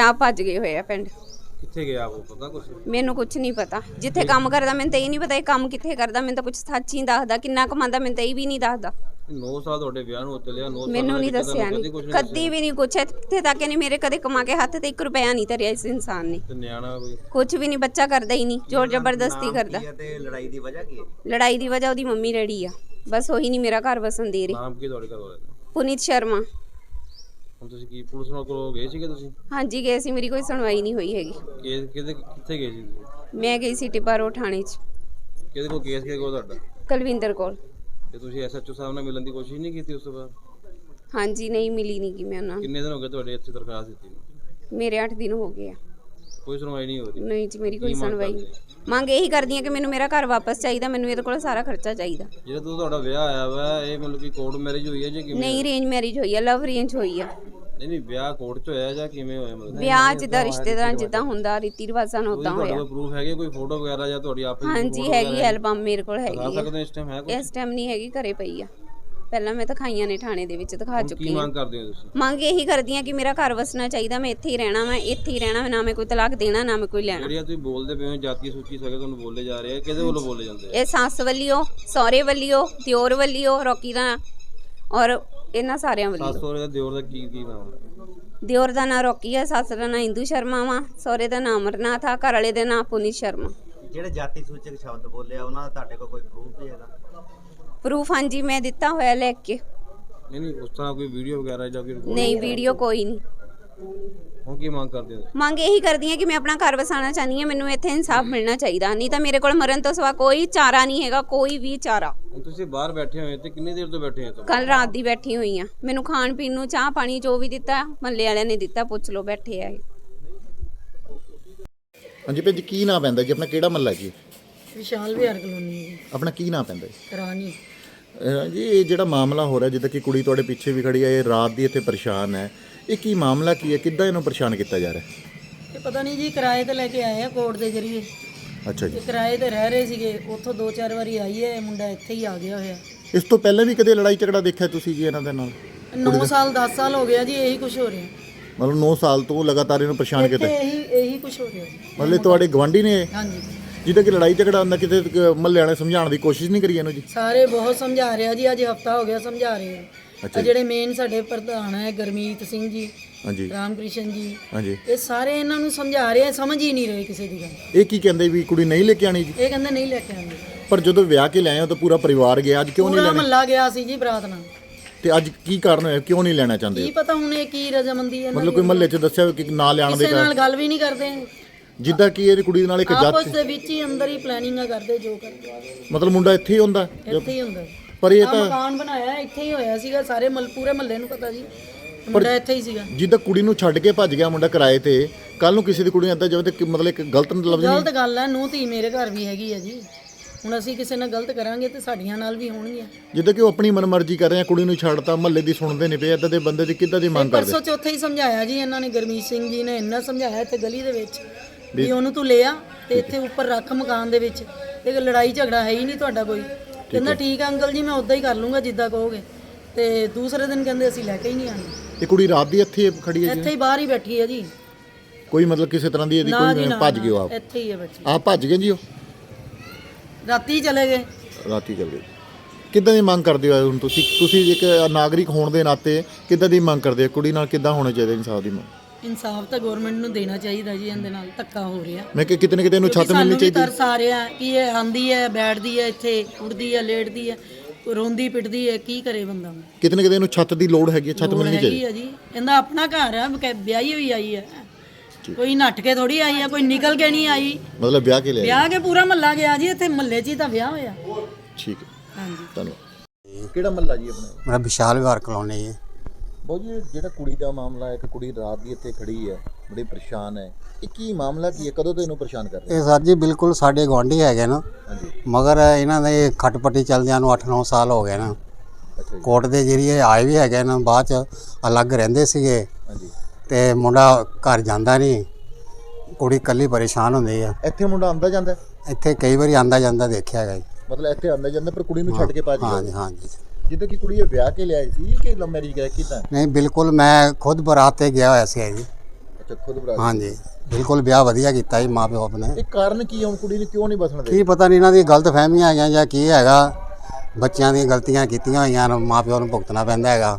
ਆਪ ਭੱਜ ਗਏ ਹੋਏ ਆ ਪਿੰਡ। ਕਿੱਥੇ ਗਿਆ ਉਹ ਪਤਾ ਕੁਛ? ਮੈਨੂੰ ਕੁਝ ਨਹੀਂ ਪਤਾ। ਜਿੱਥੇ ਕੰਮ ਕਰਦਾ ਮੈਨੂੰ ਤਾਂ ਇਹ ਨਹੀਂ ਪਤਾ ਇਹ ਕੰਮ ਕਿੱਥੇ ਕਰਦਾ। ਮੈਨੂੰ ਤਾਂ ਕੁਝ ਸੱਚ ਹੀ ਦੱਸਦਾ। ਕਿੰਨਾ ਕਮਾਉਂਦਾ ਮੈਨੂੰ ਤਾਂ ਇਹ ਵੀ ਨਹੀਂ ਦੱਸਦਾ। 9 ਸਾਲ ਤੁਹਾਡੇ ਵਿਆਹ ਨੂੰ ਚੱਲਿਆ 9 ਸਾਲ ਮੈਨੂੰ ਨਹੀਂ ਦੱਸਿਆ ਨਹੀਂ। ਕਦੀ ਵੀ ਨਹੀਂ ਕੁਛ। ਇੱਥੇ ਤੱਕ ਨਹੀਂ ਮੇਰੇ ਕਦੇ ਕਮਾ ਕੇ ਹੱਥ ਤੇ 1 ਰੁਪਿਆ ਨਹੀਂ ਧਰਿਆ ਇਸ ਇਨਸਾਨ ਨੇ। ਤੇ ਨਿਆਣਾ ਕੋਈ? ਕੁਝ ਵੀ ਨਹੀਂ ਬੱਚਾ ਕਰਦਾ ਹੀ ਨਹੀਂ। ਜ਼ੋਰ ਜ਼ਬਰਦਸਤੀ ਕਰਦਾ। ਤੇ ਲੜਾਈ ਦੀ ਵਜ੍ਹਾ ਕੀ ਹੈ? ਲੜਾਈ ਦੀ ਵਜ੍ਹਾ ਉਹਦੀ ਮੰਮੀ ਡੈਡੀ ਆ। ਬਸ ਉਹੀ ਨਹੀਂ ਮੇਰਾ ਘਰ ਵਸਣ ਦੇ ਰਹੀ। ਨਾਮ ਕੀ ਤੁਹਾਡੇ ਘਰ ਵਾਲੇ ਦਾ? ਪੁਨੀਤ ਸ਼ਰਮਾ। ਹੁਣ ਤੁਸੀਂ ਕੀ ਪੁਲਿਸ ਨਾਲ ਕੋਲ ਗਏ ਸੀਗੇ ਤੁਸੀਂ? ਹਾਂਜੀ ਗਏ ਸੀ ਮੇਰੀ ਕੋਈ ਸੁਣਵਾਈ ਨਹੀਂ ਹੋਈ ਹੈਗੀ। ਕੇਸ ਕਿਹਦੇ ਕਿੱਥੇ ਗਏ ਸੀ ਤੁਸੀਂ? ਮੈਂ ਗਈ ਸੀ ਟਿਪਾਰੋ ਥਾਣੇ 'ਚ। ਕਿਹਦੇ ਕੋਲ ਕੇਸ ਕਿਹਦੇ ਕੋਲ ਤੁਹਾਡਾ? ਕੁਲਵਿੰਦਰ ਕੋਲ। ਤੇ ਤੁਸੀਂ ਐਸਐਚਓ ਸਾਹਿਬ ਨਾਲ ਮਿਲਣ ਦੀ ਕੋਸ਼ਿਸ਼ ਨਹੀਂ ਕੀਤੀ ਉਸ ਤੋਂ ਬਾਅਦ? ਹਾਂਜੀ ਨਹੀਂ ਮਿਲੀ ਨਹੀਂ ਕਿ ਮੈਂ ਉਹਨਾਂ ਨੂੰ। ਕਿੰਨੇ ਦਿਨ ਹੋ ਗਏ ਤੁਹਾਡੇ ਇੱਥੇ ਦਰਖਾਸਤ ਦਿੱਤੀ ਨੂੰ? ਮੇਰੇ 8 ਦਿਨ ਹੋ ਗਏ ਆ। ਕੋਈ ਸੁਣਵਾਈ ਨਹੀਂ ਹੋ ਰਹੀ। ਨਹੀਂ ਜੀ ਮੇਰੀ ਕੋਈ ਸੁਣਵਾਈ ਮੰਗ ਇਹੀ ਕਰਦੀ ਆ ਕਿ ਮੈਨੂੰ ਮੇਰਾ ਘਰ ਵਾਪਸ ਚਾਹੀਦਾ ਮੈਨੂੰ ਇਹਦੇ ਕੋਲ ਸਾਰਾ ਖਰਚਾ ਚਾਹੀਦਾ। ਜਿਹੜਾ ਤੋਂ ਤੁਹਾਡਾ ਵਿਆਹ ਆਇਆ ਵਾ ਇਹ ਮਤਲਬ ਕਿ ਕੋਰਟ ਮੈਰਿਜ ਹੋਈ ਹੈ ਜਾਂ ਕਿਵੇਂ ਨਹੀਂ ਰੇਂਜ ਮੈਰਿਜ ਹੋਈ ਆ ਲਵ ਰੇਂਜ ਹੋਈ ਆ। ਨਹੀਂ ਨਹੀਂ ਵਿਆਹ ਕੋਰਟ 'ਚ ਹੋਇਆ ਜਾਂ ਕਿਵੇਂ ਹੋਇਆ? ਮਤਲਬ ਵਿਆਹ ਜਿੱਦਾਂ ਰਿਸ਼ਤੇਦਾਰਾਂ ਜਿੱਦਾਂ ਹੁੰਦਾ ਰੀਤੀ ਰਿਵਾਜਾਂ ਨਾਲ ਉਦਾਂ ਤੁਹਾਡੇ ਹੋਇਆ। ਕੋਲ ਪ੍ਰੂਫ ਹੈਗੇ ਕੋਈ ਫੋਟੋ ਵਗੈਰਾ ਜਾਂ ਤੁਹਾਡੀ ਵਿੱਚ ਹਾਂਜੀ ਹੈਗੀ ਐਲਬਮ ਮੇਰੇ ਕੋਲ ਹੈਗੀ ਦਿਖਾ ਆ। ਸਕਦੇ ਹੋ ਇਸ ਟਾਈਮ ਹੈ ਕੋਈ ਇਸ ਟਾਈਮ ਨਹੀਂ ਹੈਗੀ ਘਰੇ ਪਈ ਆ। ਪਹਿਲਾਂ ਮੈਂ ਦਿਖਾਈਆਂ ਨੇ ਥਾਣੇ ਦੇ ਵਿੱਚ ਦਿਖਾ ਕੀ ਚੁੱਕੀ ਹਾਂ। ਮੰਗ ਕਰਦੇ ਹੋ ਤੁਸੀਂ? ਮੰਗ ਇਹੀ ਕਰਦੀ ਆ ਕਿ ਮੇਰਾ ਘਰ ਵਸਣਾ ਚਾਹੀਦਾ ਮੈਂ ਇੱਥੇ ਹੀ ਰਹਿਣਾ ਮੈਂ ਇੱਥੇ ਹੀ ਰਹਿਣਾ ਨਾ ਮੈਂ ਕੋਈ ਤਲਾਕ ਦੇਣਾ ਨਾ ਮੈਂ ਕੋਈ ਲੈਣਾ। ਜਿਹੜੀਆਂ ਤੁਸੀਂ ਬੋਲਦੇ ਪਏ ਹੋ ਜਾਤੀ ਸੂਚੀ ਸਕੇ ਤੁਹਾਨੂੰ ਬੋਲੇ ਜਾ ਰਹੇ ਆ ਕਿਹਦੇ ਵੱਲੋਂ ਬੋਲੇ ਜਾਂਦੇ ਆ? ਇਹ ਸੱਸ ਵੱਲਿਓ ਸਹੁਰੇ ਵੱਲਿਓ ਦਿਓਰ ਵੱਲਿਓ ਰੋਕੀ ਦਾ ਔਰ ਇਹਨਾਂ ਸਾਰਿਆਂ ਵੱਲਿਓ ਸੱਸ ਸਹੁਰੇ ਦਾ ਦਿਓਰ ਦਾ ਕੀ ਕੀ ਨਾਮ ਹੈ ਦਿਓਰ ਦਾ ਨਾਂ ਰੋਕੀ ਆ ਸੱਸ ਦਾ ਨਾਂ ਇੰਦੂ ਸ਼ਰਮਾ ਵਾ ਸਹੁਰੇ ਦਾ ਨਾਂ ਅਮਰਨਾਥ ਆ ਘਰ ਵਾਲੇ ਦਾ ਨਾਂ ਪੁਨੀਤ ਸ਼ਰਮਾ। ਜਿਹੜੇ ਜਾਤੀ ਸੂਚਕ ਸ਼ਬਦ ਬੋਲੇ ਆ ਉਹਨਾਂ ਦਾ ਤੁਹਾਡੇ ਕੋਲ ਕੋਈ ਪ੍ਰੂਫ ਵੀ ਹੈਗਾ? ਪ੍ਰੂਫ ਹਾਂਜੀ ਮੈਂ ਦਿੱਤਾ ਹੋਇਆ ਲੈ ਕੇ। ਨਹੀਂ ਨਹੀਂ ਉਸ ਤਰ੍ਹਾਂ ਕੋਈ ਵੀਡੀਓ ਵਗੈਰਾ ਜਾਂ ਕੋਈ ਰਿਕਾਰਡ ਨਹੀਂ ਵੀਡੀਓ ਕੋਈ ਨਹੀਂ। ਹੁਣ ਕੀ ਮੰਗ ਕਰਦੇ ਹੋ? ਮੰਗ ਇਹੀ ਕਰਦੀ ਆ ਕਿ ਮੈਂ ਆਪਣਾ ਘਰ ਵਸਾਉਣਾ ਚਾਹਨੀ ਆ ਮੈਨੂੰ ਇੱਥੇ ਇਨਸਾਫ ਮਿਲਣਾ ਚਾਹੀਦਾ। ਨਹੀਂ ਤਾਂ ਮੇਰੇ ਕੋਲ ਮਰਨ ਤੋਂ ਸਿਵਾ ਕੋਈ ਚਾਰਾ ਨਹੀਂ ਹੈਗਾ ਕੋਈ ਵੀ ਚਾਰਾ। ਹੁਣ ਤੁਸੀਂ ਬਾਹਰ ਬੈਠੇ ਹੋਏ ਤੇ ਕਿੰਨੀ ਦੇਰ ਤੋਂ ਬੈਠੇ ਹੋ ਤੁਸੀਂ ਕੱਲ ਰਾਤ ਦੀ ਬੈਠੀ ਹੋਈ ਆ ਮੈਨੂੰ ਖਾਣ ਪੀਣ ਨੂੰ ਚਾਹ ਪਾਣੀ ਜੋ ਵੀ ਦਿੱਤਾ ਮੱਲੇ ਵਾਲਿਆਂ ਨੇ ਦਿੱਤਾ ਪੁੱਛ ਲਓ ਬੈਠੇ ਆ ਇਹ। ਹਾਂਜੀ ਭੈਣ ਜੀ ਕੀ ਨਾਂ ਪੈਂਦਾ ਜੀ? ਆਪਣਾ ਕਿਹੜਾ ਮਹੱਲਾ ਜੀ? ਵਿਸ਼ਾਲ ਵਿਹਾਰ ਕਲੋਨੀ ਹੈ। ਆਪਣਾ ਕੀ ਨਾਂ ਪੈਂਦਾ ਜੀ ਰਾਣੀ। ਅਹ ਜੀ ਇਹ ਜਿਹੜਾ ਮਾਮਲਾ ਹੋ ਰਿਹਾ ਜਿੱਦਾਂ ਕਿ ਕੁੜੀ ਤੁਹਾਡੇ ਪਿੱਛੇ ਵੀ ਖੜੀ ਹੈ ਇਹ ਰਾਤ ਦੀ ਇੱਥੇ ਪਰੇਸ਼ਾਨ ਹੈ। ਇਹ ਕੀ ਮਾਮਲਾ ਕੀ ਹੈ? ਕਿੱਦਾਂ ਇਹਨੂੰ ਪਰੇਸ਼ਾਨ ਕੀਤਾ ਜਾ ਰਿਹਾ ਹੈ? ਇਹ ਪਤਾ ਨਹੀਂ ਜੀ ਕਿਰਾਏ ਤੇ ਲੈ ਕੇ ਆਏ ਆ ਕੋਰਟ ਦੇ ਜਰੀਏ। ਅੱਛਾ ਜੀ। ਇਹ ਕਿਰਾਏ ਤੇ ਰਹਿ ਰਹੇ ਸੀਗੇ ਉੱਥੋਂ ਦੋ ਚਾਰ ਵਾਰੀ ਆਈ ਹੈ ਇਹ ਮੁੰਡਾ ਇੱਥੇ ਹੀ ਆ ਗਿਆ ਹੋਇਆ। ਇਸ ਤੋਂ ਪਹਿਲਾਂ ਵੀ ਕਦੇ ਲੜਾਈ ਝਗੜਾ ਦੇਖਿਆ ਤੁਸੀਂ ਜੀ ਇਹਨਾਂ ਦੇ ਨਾਲ? 9 ਸਾਲ 10 ਸਾਲ ਹੋ ਗਿਆ ਜੀ ਇਹੀ ਕੁਝ ਹੋ ਰਿਹਾ। ਮਤਲਬ 9 ਸਾਲ ਤੋਂ ਲਗਾਤਾਰ ਇਹਨੂੰ ਪਰੇਸ਼ਾਨ ਇੱਥੇ ਕੀਤਾ ਇਹੀ ਇਹੀ ਕੁਝ ਹੋ ਰਿਹਾ ਜੀ। ਮਤਲਬ ਤੁਹਾਡੇ ਗਵਾਂਢੀ ਨੇ ਇਹ? ਹਾਂਜੀ। ਜਿੱਦਾਂ ਕਿ ਲੜਾਈ ਝਗੜਾ ਹੁੰਦਾ ਕਿਤੇ ਮਹੱਲੇ ਵਾਲੇ ਸਮਝਾਉਣ ਦੀ ਕੋਸ਼ਿਸ਼ ਨਹੀਂ ਕਰੀ ਇਹਨੂੰ ਜੀ? ਸਾਰੇ ਬਹੁਤ ਸਮਝਾ ਰਿਹਾ ਜੀ ਅੱਜ ਹਫਤਾ ਹੋ ਗਿਆ ਸਮਝਾ ਰਹੇ ਆ। ਅੱਛਾ ਆਹ ਜਿਹੜੇ ਮੇਨ ਸਾਡੇ ਪ੍ਰਧਾਨ ਹੈ ਗਰਮੀਤ ਸਿੰਘ ਜੀ ਹਾਂਜੀ। ਰਾਮਕ੍ਰਿਸ਼ਨ ਜੀ ਹਾਂਜੀ। ਇਹ ਸਾਰੇ ਇਹਨਾਂ ਨੂੰ ਸਮਝਾ ਰਹੇ ਆ ਸਮਝ ਹੀ ਨਹੀਂ ਰਹੇ ਕਿਸੇ ਦੀ ਗੱਲ। ਇਹ ਕੀ ਕਹਿੰਦੇ ਵੀ ਕੁੜੀ ਨਹੀਂ ਲੈ ਕੇ ਆਣੀ ਜੀ? ਇਹ ਕਹਿੰਦੇ ਨਹੀਂ ਲੈ ਕੇ ਆਉਂਦੇ ਪਰ ਜਦੋਂ ਵਿਆਹ ਕੇ ਲਿਆਏ ਹੋ ਤਾਂ ਪੂਰਾ ਪਰਿਵਾਰ ਗਿਆ ਅੱਜ ਕਿਉਂ ਨਹੀਂ ਪੂਰਾ ਲੈਣਾ? ਮਹੱਲਾ ਗਿਆ ਸੀ ਜੀ ਬਰਾਤ ਨਾਲ। ਤੇ ਅੱਜ ਕੀ ਕਾਰਨ ਹੋਇਆ ਕਿਉਂ ਨਹੀਂ ਲੈਣਾ ਚਾਹੁੰਦੇ? ਕੀ ਪਤਾ ਹੁਣ ਇਹ ਕੀ ਰਜਮੰਦੀ ਹੈ ਮਤਲਬ ਕੋਈ ਮਹੱਲੇ 'ਚ ਦੱਸਿਆ ਕਿ ਨਾ ਲਿਆਉਣ ਦੇ ਕਿਸੇ ਨਾਲ ਗੱਲ ਵੀ ਨਹੀਂ ਕਰਦੇ। ਜਿੱਦਾਂ ਕਿ ਇਹਦੀ ਕੁੜੀ ਦੇ ਨਾਲ ਇੱਕ ਆਪਸ ਜਾਤ ਦੇ ਵਿੱਚ ਹੀ ਅੰਦਰ ਹੀ ਪਲੈਨਿੰਗਾਂ ਕਰਦੇ ਜੋ ਕਰਦੇ। ਮਤਲਬ ਮੁੰਡਾ ਇੱਥੇ ਹੀ ਹੁੰਦਾ ਇੱਥੇ ਹੀ ਹੁੰਦਾ। ਪਰ ਇਹ ਤਾਂ ਮਕਾਨ ਬਣਾਇਆ ਇੱਥੇ ਹੀ ਹੋਇਆ ਸੀਗਾ ਸਾਰੇ ਮਲ ਪੂਰੇ ਮਹੱਲੇ ਨੂੰ ਪਤਾ ਜੀ। ਮੁੰਡਾ ਇੱਥੇ ਹੀ ਸੀਗਾ। ਜਿੱਦਾਂ ਕੁੜੀ ਨੂੰ ਛੱਡ ਕੇ ਭੱਜ ਗਿਆ ਮੁੰਡਾ ਕਿਰਾਏ ਤੇ ਕੱਲ ਨੂੰ ਕਿਸੇ ਦੀ ਕੁੜੀ ਏਦਾਂ ਜਾਵੇ ਤੇ ਕਿ- ਮਤਲਬ ਇੱਕ ਗਲਤ ਲਫ਼ਜ਼ ਨਹੀਂ ਗਲਤ ਗੱਲ ਹੈ ਨੂੰ ਧੀ ਮੇਰੇ ਘਰ ਵੀ ਹੈਗੀ ਹੈ ਜੀ। ਹੁਣ ਅਸੀਂ ਕਿਸੇ ਨਾਲ ਗਲਤ ਕਰਾਂਗੇ ਤੇ ਸਾਡੀਆਂ ਨਾਲ ਵੀ ਹੋਣਗੀਆਂ। ਜਿੱਦਾਂ ਕਿ ਉਹ ਆਪਣੀ ਮਨਮਰਜ਼ੀ ਕਰ ਰਹੇ ਆ ਕੁੜੀ ਨੂੰ ਛੱਡਤਾ ਮਹੱਲੇ ਦੀ ਸੁਣਦੇ ਨਹੀਂ ਪਏ ਏਦਾਂ ਦੇ ਬੰਦੇ ਦੀ ਕਿੱਦਾਂ ਦੀ ਮੰਗ ਕਰਦੇ? ਪਰਸੋਂ ਚੌਥੇ ਹੀ ਸਮਝਾਇਆ ਜੀ ਇਹਨਾਂ ਨੇ ਗਰਮੀਤ ਸਿੰਘ ਜੀ ਨੇ ਇੰਨਾ ਸਮਝਾਇਆ ਇੱਥੇ ਗਲੀ ਦੇ ਵਿੱਚ। ਵੀ ਉਹਨੂੰ ਤੂੰ ਲੈ ਆ ਤੇ ਇੱਥੇ ਉੱਪਰ ਰੱਖ ਮਕਾਨ ਦੇ ਵਿੱਚ। ਤੇ ਲੜਾਈ ਝਗੜਾ ਹੈ ਹੀ ਨਹੀਂ ਤੁਹਾਡਾ ਕੋਈ। ਕਹਿੰਦਾ ਠੀਕ ਆ ਅੰਕਲ ਜੀ ਮੈਂ ਉਦਾਂ ਹੀ ਕਰ ਲੂੰਗਾ ਜਿੱਦਾਂ ਕਹੋਗੇ। ਤੇ ਦੂਸਰੇ ਦਿਨ ਕਹਿੰਦੇ ਅਸੀਂ ਲੈ ਕੇ ਹੀ ਨਹੀਂ ਆਣੀ ਇਹ ਕੁੜੀ ਰਾਤ ਦੀ ਇੱਥੇ ਖੜੀ ਹੈ? ਜੀ ਇੱਥੇ ਹੀ ਬਾਹਰ ਹੀ ਬੈਠੀ ਹੈ ਜੀ। ਕੋਈ ਮਤਲਬ ਕਿਸੇ ਤਰ੍ਹਾਂ ਦੀ ਇਹਦੀ ਨਾ ਜੀ ਕੋਈ ਨਾ ਭੱਜ ਨਾ, ਗਿਓ ਆਪ? ਇੱਥੇ ਹੀ ਹੈ ਬੱਚੀ। ਆਪ ਭੱਜ ਗਏ ਜੀ ਉਹ? ਰਾਤੀ ਹੀ ਚਲੇ ਗਏ। ਰਾਤੀ ਚੱਲ ਗਏ। ਕਿੱਦਾਂ ਦੀ ਮੰਗ ਕਰਦੇ ਹੋ ਹੁਣ ਤੁਸੀਂ? ਤੁਸੀਂ ਇੱਕ ਨਾਗਰਿਕ ਹੋਣ ਦੇ ਨਾਤੇ ਕਿੱਦਾਂ ਦੀ ਮੰਗ ਕਰਦੇ ਹੋ? ਕੁੜੀ ਨਾਲ ਕਿੱਦਾਂ ਹੋਣਾ ਚਾਹੀਦਾ ਇਨਸਾਫ ਦੀ ਮੰਗ? ਇਨਸਾਫ ਤਾਂ ਗਵਰਨਮੈਂਟ ਨੂੰ ਦੇਣਾ ਚਾਹੀਦਾ ਜੀ ਇਹਦੇ ਨਾਲ ਧੱਕਾ ਹੋ ਰਿਹਾ। ਮੈਂ ਕਿ ਕਿਤੇ ਨਾ ਕਿਤੇ ਇਹਨੂੰ ਛੱਤ ਸਾਨੂੰ ਮਿਲਣੀ ਚਾਹੀਦੀ। ਤਰਸ ਆ ਰਿਹਾ ਕਿ ਇਹ ਆਂਦੀ ਹੈ ਬੈਠਦੀ ਹੈ ਇੱਥੇ ਉੱਠਦੀ ਹੈ ਲੇਟਦੀ ਹੈ ਰੋਂਦੀ ਪਿੱਟਦੀ ਹੈ ਕੀ ਕਰੇ ਬੰਦਾ ਕਿਤੇ ਨਾ ਕਿਤੇ ਇਹਨੂੰ ਛੱਤ ਦੀ ਲੋੜ ਹੈਗੀ ਹੈ ਛੱਤ ਮਿਲਣੀ ਚਾਹੀਦੀ। ਆ ਜੀ। ਇਹਦਾ ਆਪਣਾ ਘਰ ਹੈ ਬਕੈ- ਵਿਆਹੀ ਹੋਈ ਆਈ ਹੈ। ਕੋਈ ਨੱਠ ਕੇ ਥੋੜੀ ਆਈ ਹੈ ਕੋਈ ਨਿਕਲ ਕੇ ਨਹੀਂ ਆਈ। ਮਤਲਬ ਵਿਆਹ ਕੇ ਲਿਆ ਵਿਆਹ ਕੇ ਪੂਰਾ ਮਹੱਲਾ ਗਿਆ ਜੀ ਇੱਥੇ ਮਹੱਲੇ 'ਚ ਹੀ ਤਾਂ ਵਿਆਹ ਹੋਇਆ। ਠੀਕ ਹੈ। ਹਾਂਜੀ। ਧੰਨਵਾਦ। ਕਿਹੜਾ ਮਹੱਲਾ ਜੀ ਆਪਣਾ? ਮੇਰਾ ਵਿਸ਼ਾਲ ਵਿਹਾਰ ਕਲੋਨੀ ਹੈ ਬਹੁਤ ਜੀ ਜਿਹੜਾ ਕੁੜੀ ਦਾ ਮਾਮਲਾ ਹੈ ਕਿ ਕੁੜੀ ਰਾਤ ਦੀ ਇੱਥੇ ਖੜੀ ਹੈ ਬੜੀ ਪਰੇਸ਼ਾਨ ਹੈ ਇਹ ਕੀ ਮਾਮਲਾ ਕੀ ਹੈ? ਕਦੋਂ ਤੋਂ ਇਹਨੂੰ ਪਰੇਸ਼ਾਨ ਕਰ ਰਹੇ ਇਹ ਸਰ ਜੀ ਬਿਲਕੁਲ ਸਾਡੇ ਗੁਆਂਢੀ ਹੈਗੇ ਨਾ ਹਾਂਜੀ। ਮਗਰ ਇਹਨਾਂ ਦੇ ਖਟਪਟੀ ਚੱਲਦਿਆਂ ਨੂੰ 8-9 ਸਾਲ ਹੋ ਗਏ ਨਾ। ਕੋਰਟ ਦੇ ਜਰੀਏ ਆਏ ਵੀ ਹੈਗੇ ਨਾ ਬਾਅਦ ਚ ਅਲੱਗ ਰਹਿੰਦੇ ਸੀਗੇ। ਹਾਂਜੀ। ਤੇ ਮੁੰਡਾ ਘਰ ਜਾਂਦਾ ਨਹੀਂ ਕੁੜੀ ਇਕੱਲੀ ਪਰੇਸ਼ਾਨ ਹੁੰਦੀ ਆ। ਇੱਥੇ ਮੁੰਡਾ ਆਂਦਾ ਜਾਂਦਾ? ਇੱਥੇ ਕਈ ਵਾਰੀ ਆਂਦਾ ਜਾਂਦਾ ਦੇਖਿਆ ਹੈਗਾ ਮਤਲਬ ਇੱਥੇ ਆਂਦਾ ਜਾਂਦਾ ਪਰ ਕੁੜੀ ਨੂੰ ਛੱਡ ਕੇ ਭੱਜ ਹਾਂਜੀ ਗਿਆ। ਹਾਂਜੀ। ਜਿੱਦਾਂ ਕਿ ਕੁੜੀ ਇਹ ਵਿਆਹ ਕੇ ਲਿਆਈ ਸੀ ਕਿ ਲਵ ਮੈਰਿਜ ਕਰਿਆ ਕਿਦਾਂ? ਨਹੀਂ ਬਿਲਕੁਲ ਮੈਂ ਖੁਦ ਬਰਾਤ ਤੇ ਗਿਆ ਹੋਇਆ ਸੀ ਜੀ। ਅੱਛਾ ਖੁਦ ਭਰਾ ਹਾਂਜੀ ਬਿਲਕੁਲ ਵਿਆਹ ਵਧੀਆ ਕੀਤਾ ਜੀ ਮਾਂ ਪਿਓ ਆਪਣੇ। ਇਹ ਕਾਰਨ ਕੀ ਹੈ ਹੁਣ ਕੁੜੀ ਨੂੰ ਕਿਉਂ ਨਹੀਂ ਬਸਣ ਦੇ ਕੀ ਪਤਾ ਨਹੀਂ ਇਹਨਾਂ ਦੀ ਗਲਤ ਫਹਿਮੀਆਂ ਹੈਗੀਆਂ ਜਾਂ ਕੀ ਹੈਗਾ। ਬੱਚਿਆਂ ਦੀਆਂ ਗਲਤੀਆਂ ਕੀਤੀਆਂ ਹੋਈਆਂ ਨੇ ਮਾਂ ਪਿਓ ਨੂੰ ਭੁਗਤਣਾ ਪੈਂਦਾ ਹੈਗਾ।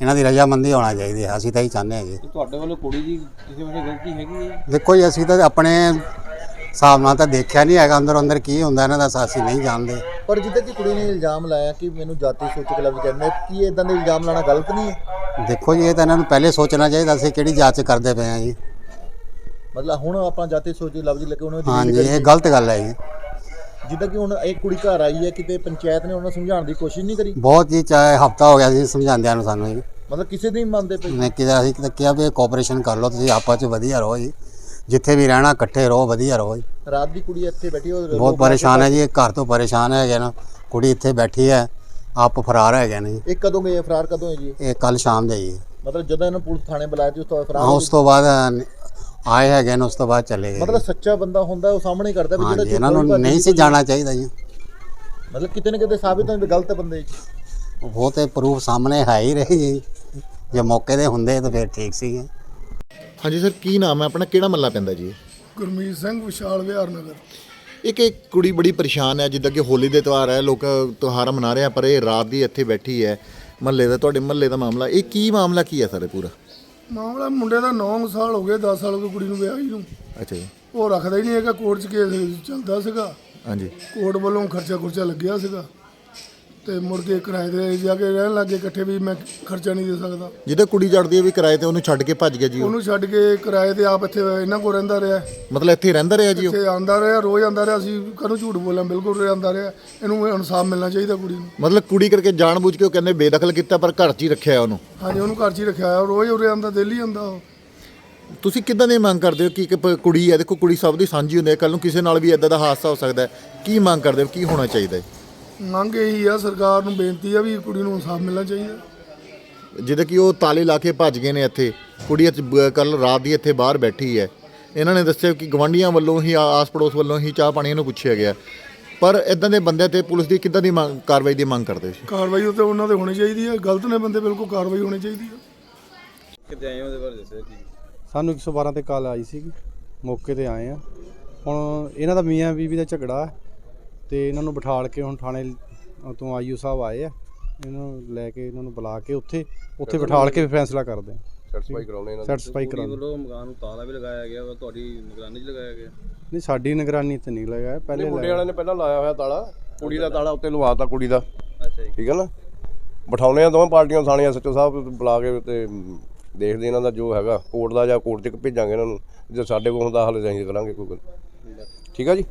ਇਹਨਾਂ ਦੀ ਰਜਾਮੰਦੀ ਹੋਣਾ ਚਾਹੀਦੀ ਹੈ ਅਸੀਂ ਤਾਂ ਹੀ ਚਾਹੁੰਦੇ ਹਾਂ ਜੀ। ਤੁਹਾਡੇ ਵੱਲੋਂ ਕੁੜੀ ਦੀ ਕਿਸੇ ਵੇਲੇ ਗਲਤੀ ਹੈਗੀ ਹੈ ਦੇਖੋ ਜੀ ਅਸੀਂ ਤਾਂ ਆਪਣੇ ਹਿਸਾਬ ਨਾਲ ਤਾਂ ਦੇਖਿਆ ਨਹੀਂ ਹੈਗਾ ਅੰਦਰ ਅੰਦਰ ਕੀ ਹੁੰਦਾ ਇਹਨਾਂ ਦਾ ਅਸੀਂ ਨਹੀਂ ਜਾਣਦੇ। ਪਰ ਜਿੱਦਾਂ ਕਿ ਕੁੜੀ ਨੇ ਇਲਜ਼ਾਮ ਲਾਇਆ ਕਿ ਮੈਨੂੰ ਜਾਤੀ ਸੂਚਕ ਲਫ਼ਜ਼ ਕਹਿੰਦੇ ਕੀ ਇਦਾਂ ਦੇ ਇਲਜ਼ਾਮ ਲਾਣਾ ਗਲਤ ਨਹੀਂ ਹੈ? ਦੇਖੋ ਜੀ ਇਹ ਤਾਂ ਇਹਨਾਂ ਨੂੰ ਪਹਿਲੇ ਸੋਚਣਾ ਚਾਹੀਦਾ ਅਸੀਂ ਕਿਹੜੀ ਜਾਂਚ ਕਰਦੇ ਪਏ ਹਾਂ ਜੀ। ਮਤਲਬ ਹੁਣ ਆਪਾਂ ਜਾਤੀ ਸੂਚਕ ਲਫ਼ਜ਼ ਲੈ ਕੇ ਉਹਨਾਂ ਨੂੰ ਹਾਂਜੀ ਇਹ ਗਲਤ ਗੱਲ ਹੈ ਜੀ। ਜਿੱਦਾਂ ਕਿ ਹੁਣ ਇਹ ਕੁੜੀ ਘਰ ਆਈ ਹੈ ਕਿਤੇ ਪੰਚਾਇਤ ਨੇ ਉਹਨਾਂ ਨੂੰ ਸਮਝਾਉਣ ਦੀ ਕੋਸ਼ਿਸ਼ ਨਹੀਂ ਕਰੀ? ਬਹੁਤ ਜੀ ਚਾਹੇ ਹਫਤਾ ਹੋ ਗਿਆ ਸੀ ਸਮਝਾਉਂਦਿਆਂ ਨੂੰ ਸਾਨੂੰ ਜੀ। ਮਤਲਬ ਕਿਸੇ ਦੀ ਨਹੀਂ ਮੰਨਦੇ ਪਏ? ਮੈਂ ਕਿਹਾ ਅਸੀਂ ਤਾਂ ਕਿਹਾ ਵੀ ਕੋਆਪਰੇਸ਼ਨ ਕਰ ਲਓ ਤੁਸੀਂ ਆਪਸ ਚ ਵਧੀਆ ਰਹੋ ਜੀ। ਜਿੱਥੇ ਵੀ ਰਹਿਣਾ ਇਕੱਠੇ ਰਹੋ ਵਧੀਆ ਰਹੋ ਜੀ। ਰਾਤ ਦੀ ਕੁੜੀ ਇੱਥੇ ਬੈਠੀ ਉਹ ਬਹੁਤ ਪਰੇਸ਼ਾਨ ਹੈ ਜੀ ਇਹ ਘਰ ਤੋਂ ਪਰੇਸ਼ਾਨ ਹੈਗੇ ਨਾ। ਕੁੜੀ ਇੱਥੇ ਬੈਠੀ ਹੈ ਆਪ ਫਰਾਰ ਹੈਗੇ ਨੇ ਜੀ। ਇਹ ਕਦੋਂ ਗਏ ਫਰਾਰ ਕਦੋਂ ਹੈ ਜੀ? ਇਹ ਕੱਲ ਸ਼ਾਮ ਦੇ ਜੀ। ਮਤਲਬ ਜਦੋਂ ਇਹਨੂੰ ਪੁਲਿਸ ਥਾਣੇ ਬੁਲਾਇਆ ਸੀ ਉਸ ਤੋਂ ਫਰਾਰ ਹਾਂ ਉਸ ਤੋਂ ਬਾਅਦ ਆਏ ਹੈਗੇ ਨੇ ਉਸ ਤੋਂ ਬਾਅਦ ਚਲੇ ਗਏ। ਮਤਲਬ ਸੱਚਾ ਬੰਦਾ ਹੁੰਦਾ ਉਹ ਸਾਹਮਣੇ ਕਰਦਾ ਵੀ ਜਿਹੜਾ ਇਹਨਾਂ ਨੂੰ ਨਹੀਂ ਸੀ ਜਾਣਾ ਚਾਹੀਦਾ ਜੀ। ਮਤਲਬ ਕਿਤੇ ਨਾ ਕਿਤੇ ਸਾਬਿਤ ਹੁੰਦਾ ਵੀ ਗਲਤ ਬੰਦੇ ਉਹ ਤੇ ਪ੍ਰੂਫ ਸਾਹਮਣੇ ਹੈ ਹੀ ਰਹੀ ਜੀ। ਜੇ ਮੌਕੇ ਦੇ ਹੁੰਦੇ ਤਾਂ ਫਿਰ ਠੀਕ ਸੀਗੇ। ਹਾਂਜੀ ਸਰ ਕੀ ਨਾਮ ਹੈ? ਆਪਣਾ ਕਿਹੜਾ ਮੱਲਾ ਪੈਂਦਾ ਜੀ ਗੁਰਮੀਤ ਸਿੰਘ ਵਿਸ਼ਾਲ ਵਿਹਾਰ ਨਗਰ। ਇੱਕ ਇੱਕ ਕੁੜੀ ਬੜੀ ਪਰੇਸ਼ਾਨ ਹੈ ਜਿੱਦਾਂ ਕਿ ਹੋਲੀ ਦੇ ਤਿਉਹਾਰ ਹੈ ਲੋਕ ਤਿਉਹਾਰ ਮਨਾ ਰਹੇ ਆ ਪਰ ਇਹ ਰਾਤ ਦੀ ਇੱਥੇ ਬੈਠੀ ਹੈ ਮਹੱਲੇ ਦਾ ਤੁਹਾਡੇ ਮਹੱਲੇ ਦਾ ਮਾਮਲਾ। ਇਹ ਕੀ ਮਾਮਲਾ ਕੀ ਹੈ ਸਰ ਪੂਰਾ? ਮਾਮਲਾ ਮੁੰਡੇ ਦਾ 9 ਸਾਲ ਹੋ ਗਏ 10 ਸਾਲ ਹੋ ਗਏ ਕੁੜੀ ਨੂੰ ਵਿਆਹੀ ਨੂੰ। ਅੱਛਾ ਜੀ। ਉਹ ਰੱਖਦਾ ਹੀ ਨਹੀਂ ਹੈਗਾ ਕੋਰਟ 'ਚ ਕੇਸ ਚੱਲਦਾ ਸੀਗਾ। ਹਾਂਜੀ। ਕੋਰਟ ਵੱਲੋਂ ਖਰਚਾ ਖੁਰਚਾ ਲੱਗਿਆ ਸੀਗਾ। ਤੇ ਮੁੜ ਕੇ ਕਿਰਾਏ ਤੇ ਜਾ ਕੇ ਰਹਿਣ ਲੱਗੇ ਇਕੱਠੇ ਵੀ ਮੈਂ ਖਰਚਾ ਨਹੀਂ ਦੇ ਸਕਦਾ। ਜਿੱਦਾਂ ਕੁੜੀ ਜੜਦੀ ਹੈ ਵੀ ਕਿਰਾਏ ਤੇ ਉਹਨੂੰ ਛੱਡ ਕੇ ਭੱਜ ਗਿਆ ਜੀ ਉਹ? ਉਹਨੂੰ ਛੱਡ ਕੇ ਕਿਰਾਏ ਤੇ ਆਪ ਇੱਥੇ ਇਹਨਾਂ ਕੋਲ ਰਹਿੰਦਾ ਰਿਹਾ। ਮਤਲਬ ਇੱਥੇ ਹੀ ਰਹਿੰਦਾ ਰਿਹਾ ਜੀ ਉਹ? ਇੱਥੇ ਆਂਦਾ ਰਿਹਾ ਰੋਜ਼ ਆਂਦਾ ਰਿਹਾ ਅਸੀਂ ਕਦੋਂ ਝੂਠ ਬੋਲਾਂ ਬਿਲਕੁਲ ਆਂਦਾ ਰਿਹਾ। ਇਹਨੂੰ ਇਨਸਾਫ ਮਿਲਣਾ ਚਾਹੀਦਾ ਕੁੜੀ ਨੂੰ। ਮਤਲਬ ਕੁੜੀ ਕਰਕੇ ਜਾਣਬੁੱਝ ਕੇ ਉਹ ਕਹਿੰਦੇ ਬੇਦਖਲ ਕੀਤਾ ਪਰ ਘਰ 'ਚ ਹੀ ਰੱਖਿਆ ਉਹਨੂੰ? ਹਾਂਜੀ ਉਹਨੂੰ ਘਰ 'ਚ ਹੀ ਰੱਖਿਆ ਹੋਇਆ ਰੋਜ਼ ਉਰੇ ਆਂਦਾ ਦਿੱਲੀ ਆਂਦਾ ਉਹ। ਤੁਸੀਂ ਕਿੱਦਾਂ ਦੀ ਮੰਗ ਕਰਦੇ ਹੋ ਕਿ ਇੱਕ ਪ- ਕੁੜੀ ਹੈ? ਦੇਖੋ ਕੁੜੀ ਸਭ ਦੀ ਸਾਂਝੀ ਹੁੰਦੀ ਹੈ ਕੱਲ ਨੂੰ ਕਿਸੇ ਨਾਲ ਵੀ ਇਦਾਂ ਦਾ ਹਾਦਸਾ ਹੋ ਸਕਦਾ ਹੈ। ਕੀ ਮੰਗ ਕਰਦੇ ਹੋ? ਕੀ ਹੋਣਾ ਚਾਹੀਦਾ ਹੈ? ਮੰਗ ਇਹੀ ਆ ਸਰਕਾਰ ਨੂੰ ਬੇਨਤੀ ਆ ਵੀ ਕੁੜੀ ਨੂੰ ਇਨਸਾਫ ਮਿਲਣਾ ਚਾਹੀਦਾ। ਜਿੱਦਾਂ ਕਿ ਉਹ ਤਾਲੇ ਲਾ ਕੇ ਭੱਜ ਗਏ ਨੇ ਇੱਥੇ। ਕੁੜੀ ਕੱਲ ਰਾਤ ਦੀ ਇੱਥੇ ਬਾਹਰ ਬੈਠੀ ਹੈ। ਇਹਨਾਂ ਨੇ ਦੱਸਿਆ ਕਿ ਗਵਾਂਢੀਆਂ ਵੱਲੋਂ ਹੀ ਆਸ ਪੜੋਸ ਵੱਲੋਂ ਹੀ ਚਾਹ ਪਾਣੀ ਨੂੰ ਪੁੱਛਿਆ ਗਿਆ। ਪਰ ਇਦਾਂ ਦੇ ਬੰਦੇ ਤੇ ਪੁਲਿਸ ਦੀ ਕਿੱਦਾਂ ਦੀ ਮੰਗ ਕਾਰਵਾਈ ਦੀ ਮੰਗ ਕਰਦੇ ਸੀ? ਕਾਰਵਾਈ ਉੱਤੇ ਉਹਨਾਂ ਤੇ ਹੋਣੀ ਚਾਹੀਦੀ ਹੈ ਗਲਤ ਨੇ ਬੰਦੇ ਬਿਲਕੁਲ ਕਾਰਵਾਈ ਹੋਣੀ ਚਾਹੀਦੀ ਹੈ ਕਿਤੇ ਆਏ ਹੋ ਉਹਦੇ ਬਾਰੇ ਦੱਸਿਓ ਕੀ ਸਾਨੂੰ 112 ਤੇ ਕਾਲ ਆਈ ਸੀਗੀ। ਮੌਕੇ ਤੇ ਆਏ ਆ। ਹੁਣ ਇਹਨਾਂ ਦਾ ਮੀਆਂ ਬੀਬੀ ਦਾ ਝਗੜਾ ਹੈ। ਤੇ ਇਹਨਾਂ ਨੂੰ ਬਿਠਾਲ ਕੇ ਹੁਣ ਥਾਣੇ ਤੋਂ ਆਈਓ ਸਾਹਿਬ ਆਏ ਆ। ਇਹਨਾਂ ਨੂੰ ਲੈ ਕੇ ਇਹਨਾਂ ਨੂੰ ਬੁਲਾ ਕੇ ਉੱਥੇ ਉੱਥੇ ਬਿਠਾਲ ਕੇ ਫੈਸਲਾ ਕਰਦੇ ਆ। ਸੈਟੀਸਫਾਈ ਕਰਾਉਣੇ ਇਹਨਾਂ ਸੈਟੀਸਫਾਈ ਕੁੜੀ ਕਰਾਉਣ। ਵੱਲੋਂ ਮਕਾਨ ਨੂੰ ਤਾਲਾ ਵੀ ਲਗਾਇਆ ਗਿਆ ਵਾ ਤੁਹਾਡੀ ਨਿਗਰਾਨੀ 'ਚ ਲਗਾਇਆ ਗਿਆ? ਨਹੀਂ ਸਾਡੀ ਨਿਗਰਾਨੀ ਤੇ ਨਹੀਂ ਲਗਾਇਆ ਦੇ ਪਹਿਲੇ ਮੁੰਡੇ। ਵਾਲਿਆਂ ਨੇ ਪਹਿਲਾਂ ਲਾਇਆ ਹੋਇਆ ਤਾਲਾ। ਕੁੜੀ ਦਾ ਤਾਲਾ ਉੱਤੇ ਲਵਾਤਾ ਕੁੜੀ ਦਾ। ਅੱਛਾ ਜੀ। ਠੀਕ ਹੈ ਨਾ? ਬਿਠਾਉਣੇ ਆ ਦੋਵੇਂ ਪਾਰਟੀਆਂ ਥਾਣੀਆਂ ਸੱਚੋ ਸਾਹਿਬ ਬੁਲਾ ਕੇ ਤੇ ਦੇਖਦੇ ਇਹਨਾਂ ਦਾ ਜੋ ਹੈਗਾ ਕੋਰਟ ਦਾ ਜਾਂ ਕੋਰਟ 'ਚ ਭੇਜਾਂਗੇ ਇਹਨਾਂ ਨੂੰ। ਜੇ ਸਾਡੇ ਕੋਲ ਹੁੰਦਾ ਹੱਲ ਅਸੀਂ ਕਰਾਂਗੇ ਕੋਈ ਗੱਲ। ਠੀਕ ਆ ਜੀ।